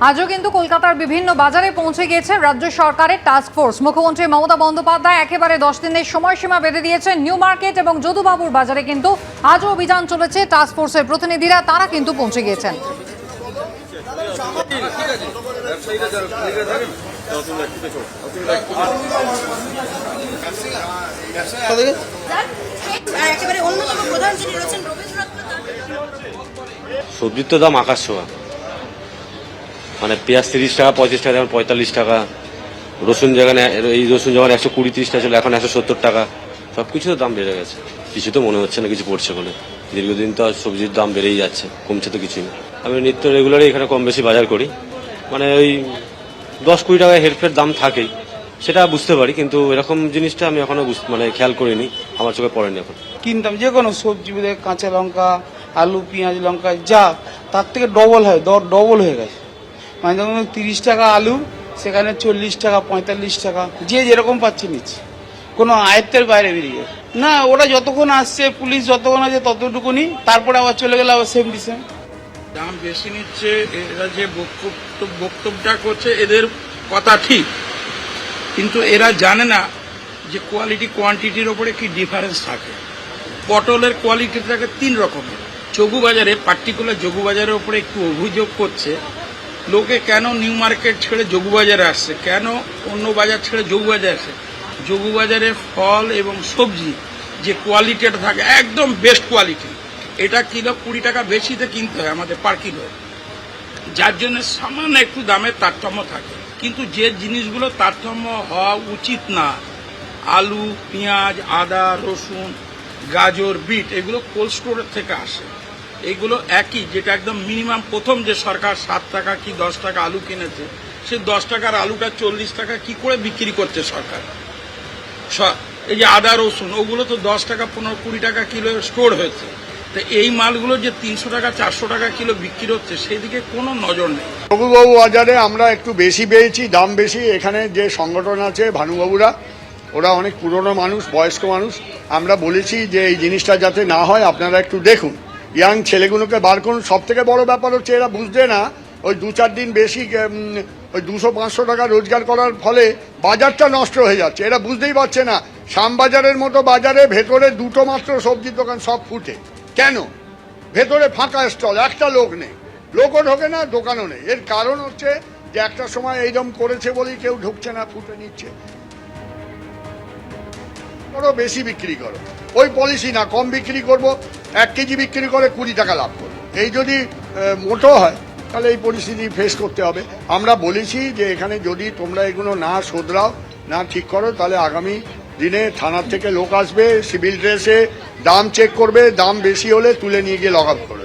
আজও কিন্তু কলকাতার বিভিন্ন বাজারে পৌঁছে গিয়েছে রাজ্য সরকারের টাস্ক ফোর্স মুখ্যমন্ত্রী মমতা বন্দ্যোপাধ্যায় একেবারে দশ দিনের সময়সীমা বেঁধে দিয়েছেন নিউ মার্কেট এবং যদুবাবুর বাজারে কিন্তু আজও অভিযান চলেছে টাস্ক ফোর্সের প্রতিনিধিরা, তারা কিন্তু পৌঁছে গিয়েছেন। সবজির তো দাম আকাশ ছোঁয়া। মানে পেঁয়াজ তিরিশ টাকা, পঁয়ত্রিশ টাকা এখন পঁয়তাল্লিশ টাকা। রসুন যেখানে, এই রসুন যখন একশো কুড়ি, তিরিশ টাকা ছিল, এখন একশো সত্তর টাকা। সব কিছু তো দাম বেড়ে গেছে। কিছু তো মনে হচ্ছে না কিছু পড়ছে বলে। দীর্ঘদিন তো সবজির দাম বেড়েই যাচ্ছে, কমছে তো কিছুই আমি নিত্য রেগুলারই এখানে কম বেশি বাজার করি। মানে ওই দশ কুড়ি টাকায় হেরফের দাম থাকেই, সেটা বুঝতে পারি, কিন্তু এরকম জিনিসটা আমি এখনও মানে খেয়াল করিনি, আমার চোখে পড়েনি এখন। কিনতাম যে কোনো সবজি কাঁচা লঙ্কা, আলু, পেঁয়াজ, লঙ্কা, যা, তার থেকে ডবল হয় দর ডবল হয়ে গেছে। মানে ধরুন তিরিশ টাকা আলু, সেখানে চল্লিশ টাকা, পঁয়তাল্লিশ টাকা, যে যেরকম পাচ্ছে নিচ্ছে। কোনো আয়ত্তের বাইরে বেরিয়ে না, ওরা যতক্ষণ আসছে, পুলিশ যতক্ষণ আছে, ততটুকুনি, তারপরে আবার চলে গেলে আবার সেম ডিসেম দাম বেশি নিচ্ছে, এরা যে বক্তব্য, বক্তব্যটা করছে, এদের কথা ঠিক। কিন্তু এরা জানে না যে কোয়ালিটি কোয়ান্টিটির ওপরে কি ডিফারেন্স থাকে। পটলের কোয়ালিটি থাকে তিন রকমের। যোগু বাজারে পার্টিকুলার যোগু বাজারের ওপরে একটু অভিযোগ করছে লোকে কেন নিউ মার্কেট ছেড়ে যোগুবাজারে আসছে? কেন অন্য বাজার ছেড়ে যোগু বাজারে আসে যোগু বাজারে ফল এবং সবজি যে কোয়ালিটিটা থাকে, একদম বেস্ট কোয়ালিটি এটা কিলো কুড়ি টাকা বেশিতে কিনতে হয় আমাদের পার কিলো। যার জন্য সামান্য একটু দামের তারতম্য থাকে। কিন্তু যে জিনিসগুলো তারতম্য হওয়া উচিত না, আলু, পেঁয়াজ, আদা, রসুন, গাজর, বিট, এগুলো কোল্ড স্টোরের থেকে আসে। এগুলো একই, যেটা একদম মিনিমাম প্রথম যে সরকার সাত টাকা কি দশ টাকা আলু কিনেছে, সে দশ টাকার আলুটা চল্লিশ টাকা কি করে বিক্রি করছে সরকার? এই যে আদা, রসুন, ওগুলো তো দশ টাকা, পনেরো, কুড়ি টাকা কিলো স্টোর হয়েছে। তো এই মালগুলো যে তিনশো টাকা, চারশো টাকা কিলো বিক্রি হচ্ছে, সেদিকে কোনো নজর নেই। রঘুবাবু বাজারে আমরা একটু বেশি পেয়েছি, দাম বেশি। এখানে যে সংগঠন আছে ভানুবাবুরা, ওরা অনেক পুরনো মানুষ, বয়স্ক মানুষ। আমরা বলেছি যে এই জিনিসটা যাতে না হয়, আপনারা একটু দেখুন। ইয়াং ছেলেগুলোকে বার করুন। সব থেকে বড় ব্যাপার হচ্ছে এরা বুঝতে না, ওই দু চার দিন বেশি ওই দুশো পাঁচশো টাকা রোজগার করার ফলে বাজারটা নষ্ট হয়ে যাচ্ছে। এরা বুঝতেই পারছে না, শ্যামবাজারের মতো বাজারে ভেতরে দুটো মাত্র সবজির দোকান সব ফুটে। কেন? ভেতরে ফাঁকা স্টল, একটা লোক নেই। লোকও ঢোকে না, দোকানও নেই। এর কারণ হচ্ছে যে একটা সময় এইরকম করেছে বলেই কেউ ঢুকছে না, ফুটে নিচ্ছে। করো বেশি বিক্রি করো। ওই পলিসি না, কম বিক্রি করব, এক কেজি বিক্রি করে কুড়ি টাকা লাভ করব। এই যদি মোটো হয়, তাহলে এই পরিস্থিতি ফেস করতে হবে। আমরা বলেছি যে এখানে যদি তোমরা এগুলো না শোধরাও, না ঠিক করো, তাহলে আগামী দিনে থানার থেকে লোক আসবে সিভিল ড্রেসে দাম চেক করবে, দাম বেশি হলে তুলে নিয়ে গিয়ে লগ আপ করবে।